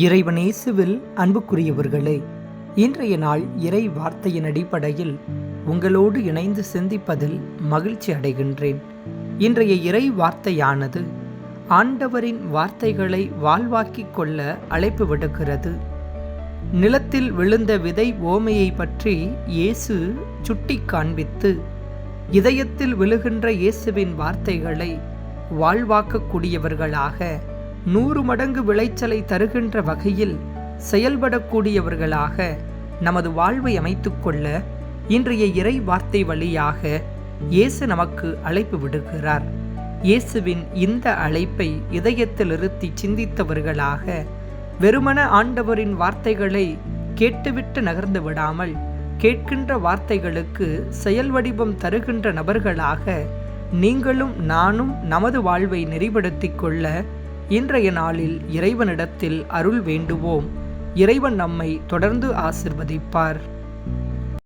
இறைவனேசுவில் அன்புக்குரியவர்களே இன்றைய நாள் இறை வார்த்தையின் அடிப்படையில் உங்களோடு இணைந்து சிந்திப்பதில் மகிழ்ச்சி அடைகின்றேன். இன்றைய இறை வார்த்தையானது ஆண்டவரின் வார்த்தைகளை வாழ்வாக்கிக் கொள்ள அழைப்பு விடுக்கிறது. நிலத்தில் விழுந்த விதை ஓமையை பற்றி இயேசு சுட்டி காண்பித்து இதயத்தில் விழுகின்ற இயேசுவின் வார்த்தைகளை வாழ்வாக்கக்கூடியவர்களாக நூறு மடங்கு விளைச்சலை தருகின்ற வகையில் செயல்படக்கூடியவர்களாக நமது வாழ்வை அமைத்துக்கொள்ள இன்றைய இறை வார்த்தை வழியாக இயேசு நமக்கு அழைப்பு விடுகிறார். இயேசுவின் இந்த அழைப்பை இதயத்தில் இருத்தி சிந்தித்தவர்களாக வெறுமன ஆண்டவரின் வார்த்தைகளை கேட்டுவிட்டு நகர்ந்து விடாமல் கேட்கின்ற வார்த்தைகளுக்கு செயல் வடிவம் தருகின்ற நபர்களாக நீங்களும் நானும் நமது வாழ்வை நெறிப்படுத்திக் கொள்ள இன்றைய நாளில் இறைவனிடத்தில் அருள் வேண்டுவோம். இறைவன் நம்மை தொடர்ந்து ஆசிர்வதிப்பார்.